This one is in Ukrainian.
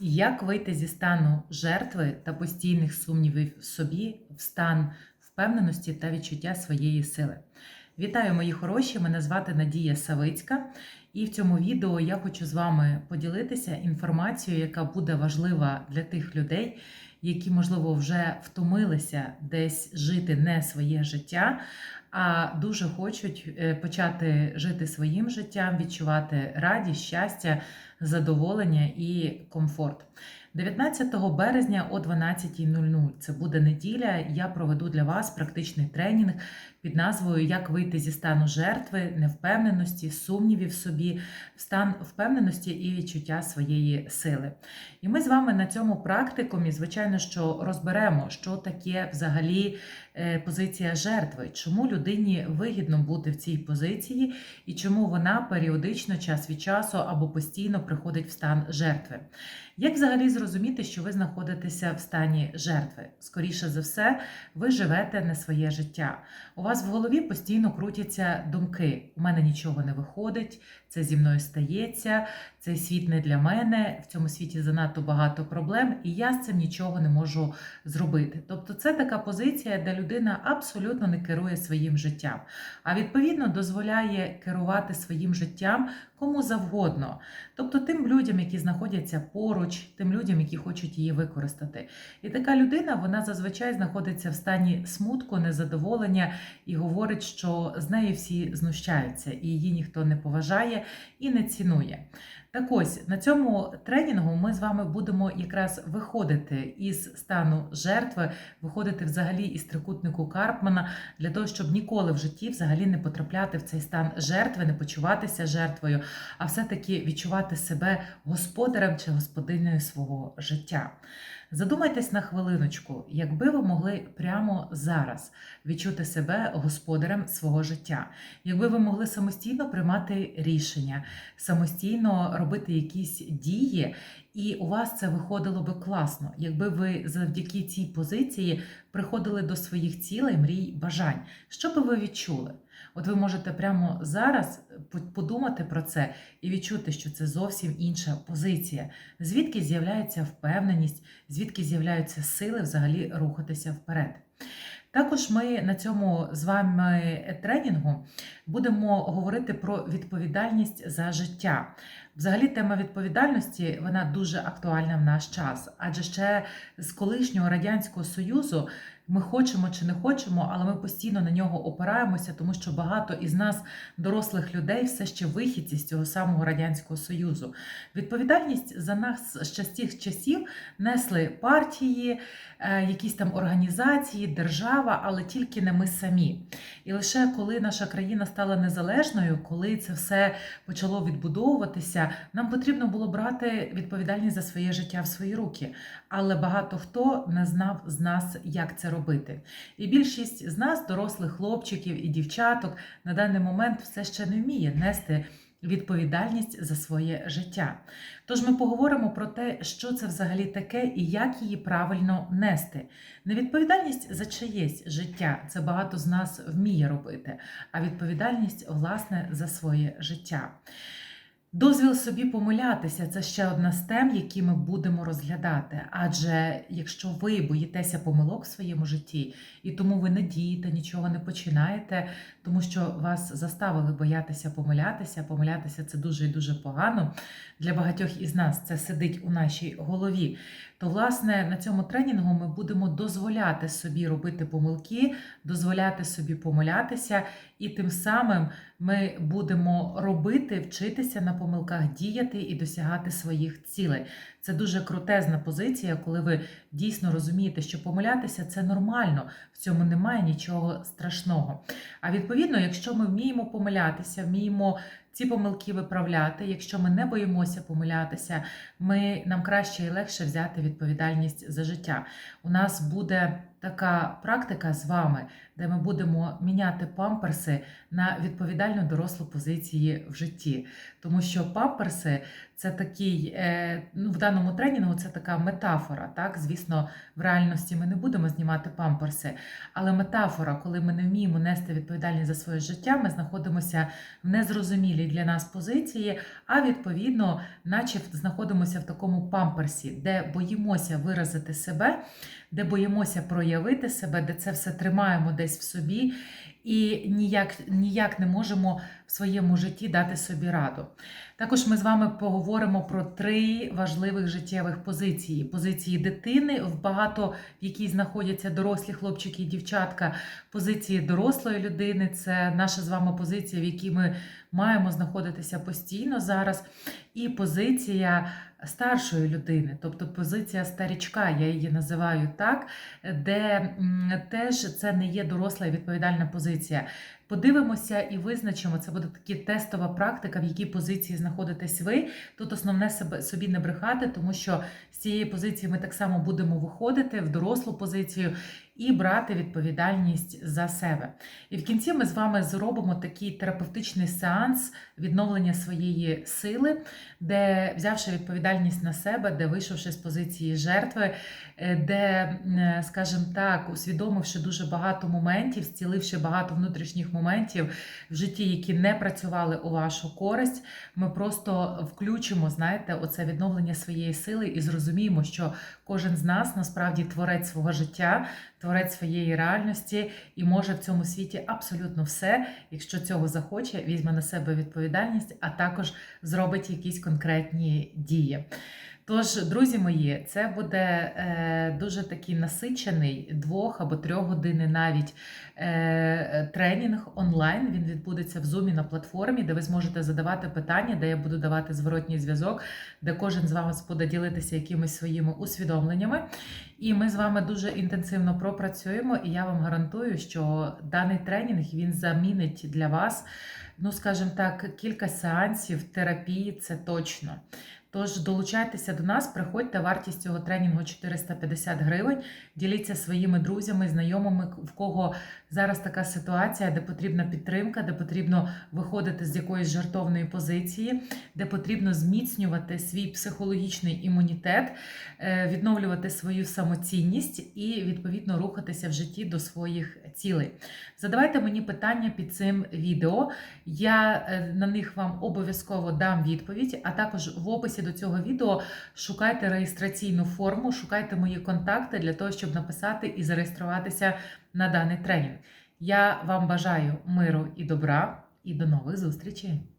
Як вийти зі стану жертви та постійних сумнівів в собі в стан впевненості та відчуття своєї сили? Вітаю, мої хороші! Мене звати Надія Савицька, і в цьому відео я хочу з вами поділитися інформацією, яка буде важлива для тих людей, які, можливо, вже втомилися десь жити не своє життя, а дуже хочуть е, почати жити своїм життям, відчувати радість, щастя, задоволення і комфорт. 19 березня о 12.00 це буде неділя. Я проведу для вас практичний тренінг під назвою Як вийти зі стану жертви, невпевненості, сумнівів собі, в стан впевненості і відчуття своєї сили. І ми з вами на цьому практикумі, звичайно, що розберемо, що таке взагалі е, позиція жертви, чому людині вигідно бути в цій позиції і чому вона періодично, час від часу або постійно приходить в стан жертви. Як взагалі зрозуміти, що ви знаходитеся в стані жертви? Скоріше за все, ви живете не своє життя. У вас в голові постійно крутяться думки: у мене нічого не виходить, це зі мною стається, цей світ не для мене, в цьому світі занадто багато проблем, і я з цим нічого не можу зробити. Тобто, це така позиція, де людина абсолютно не керує своїм життям, а відповідно дозволяє керувати своїм життям кому завгодно. Тобто тим людям, які знаходяться поруч, тим людям, які хочуть її використати. І така людина вона зазвичай знаходиться в стані смутку, незадоволення і говорить, що з неї всі знущаються, і її ніхто не поважає і не цінує. Так ось на цьому тренінгу ми з вами будемо якраз виходити із стану жертви, виходити взагалі із трикутнику Карпмана для того, щоб ніколи в житті взагалі не потрапляти в цей стан жертви, не почуватися жертвою, а все-таки відчувати себе господарем чи господинею свого життя. Задумайтесь на хвилиночку, якби ви могли прямо зараз відчути себе господарем свого життя, якби ви могли самостійно приймати рішення, самостійно робити якісь дії, і у вас це виходило би класно, якби ви завдяки цій позиції приходили до своїх цілей, мрій, бажань. Що би ви відчули? От ви можете прямо зараз подумати про це і відчути, що це зовсім інша позиція, звідки з'являється впевненість, звідки з'являються сили взагалі рухатися вперед. Також ми на цьому з вами тренінгу будемо говорити про відповідальність за життя. Взагалі, тема відповідальності вона дуже актуальна в наш час, адже ще з колишнього радянського союзу. Ми хочемо чи не хочемо, але ми постійно на нього опираємося, тому що багато із нас, дорослих людей, все ще вихідці з цього самого радянського союзу. Відповідальність за нас ще з тих часів несли партії, е, якісь там організації, держава, але тільки не ми самі. І лише коли наша країна стала незалежною, коли це все почало відбудовуватися, нам потрібно було брати відповідальність за своє життя в свої руки. Але багато хто не знав з нас, як це робити. І більшість з нас, дорослих хлопчиків і дівчаток, на даний момент все ще не вміє нести. Відповідальність за своє життя. Тож ми поговоримо про те, що це взагалі таке і як її правильно нести. Невідповідальність за чиєсь життя це багато з нас вміє робити, а відповідальність, власне, за своє життя. Дозвіл собі помилятися це ще одна з тем, які ми будемо розглядати. Адже якщо ви боїтеся помилок в своєму житті, і тому ви не дієте, нічого не починаєте, тому що вас заставили боятися помилятися, помилятися це дуже і дуже погано. Для багатьох із нас це сидить у нашій голові. То, власне, на цьому тренінгу ми будемо дозволяти собі робити помилки, дозволяти собі помилятися, і тим самим ми будемо робити, вчитися на помилках, діяти і досягати своїх цілей. Це дуже крутезна позиція, коли ви дійсно розумієте, що помилятися це нормально, в цьому немає нічого страшного. А відповідно, якщо ми вміємо помилятися, вміємо ці помилки виправляти, якщо ми не боїмося помилятися, ми нам краще і легше взяти відповідальність за життя. У нас буде така практика з вами, де ми будемо міняти памперси на відповідальну дорослу позиції в житті. Тому що памперси це такий, е, ну, в даному тренінгу це така метафора. Так, звісно, в реальності ми не будемо знімати памперси, але метафора, коли ми не вміємо нести відповідальність за своє життя, ми знаходимося в незрозумілій для нас позиції, а відповідно, наче знаходимося в такому памперсі, де боїмося виразити себе, де боїмося проявити себе, де це все тримаємо десь в собі. І ніяк ніяк не можемо в своєму житті дати собі раду. Також ми з вами поговоримо про три важливих життєвих позиції: позиції дитини, в багато в якій знаходяться дорослі хлопчики і дівчатка, позиції дорослої людини це наша з вами позиція, в якій ми маємо знаходитися постійно зараз, і позиція старшої людини, тобто позиція старічка, я її називаю так, де теж це не є доросла і відповідальна позиція. Подивимося і визначимо, це буде така тестова практика, в якій позиції знаходитесь ви. Тут основне себе собі не брехати, тому що з цієї позиції ми так само будемо виходити в дорослу позицію і брати відповідальність за себе. І в кінці ми з вами зробимо такий терапевтичний сеанс відновлення своєї сили, де взявши відповідальність на себе, де вийшовши з позиції жертви, е, де, е, скажімо так, усвідомивши дуже багато моментів, зціливши багато внутрішніх моментів в житті, які не працювали у вашу користь, ми просто включимо, знаєте, оце відновлення своєї сили і зрозуміємо, що кожен з нас насправді творець свого життя, творець своєї реальності і може в цьому світі абсолютно все, якщо цього захоче, візьме на себе відповідальність, а також зробить якісь конкретні дії. Тож, друзі мої, це буде е, дуже такий насичений двох або трьох години навіть е, тренінг онлайн. Він відбудеться в Zoom на платформі, де ви зможете задавати питання, де я буду давати зворотній зв'язок, де кожен з вами буде ділитися якимись своїми усвідомленнями. І ми з вами дуже інтенсивно пропрацюємо. І я вам гарантую, що даний тренінг він замінить для вас, ну скажімо так, кілька сеансів терапії, це точно. Тож долучайтеся до нас, приходьте, вартість цього тренінгу 450 гривень. Діліться своїми друзями, знайомими, в кого зараз така ситуація, де потрібна підтримка, де потрібно виходити з якоїсь жартовної позиції, де потрібно зміцнювати свій психологічний імунітет, е, відновлювати свою самоцінність і відповідно рухатися в житті до своїх цілей. Задавайте мені питання під цим відео. Я е, на них вам обов'язково дам відповідь, а також в описі до цього відео шукайте реєстраційну форму, шукайте мої контакти для того, щоб написати і зареєструватися на даний тренінг. Я вам бажаю миру і добра, і до нових зустрічей!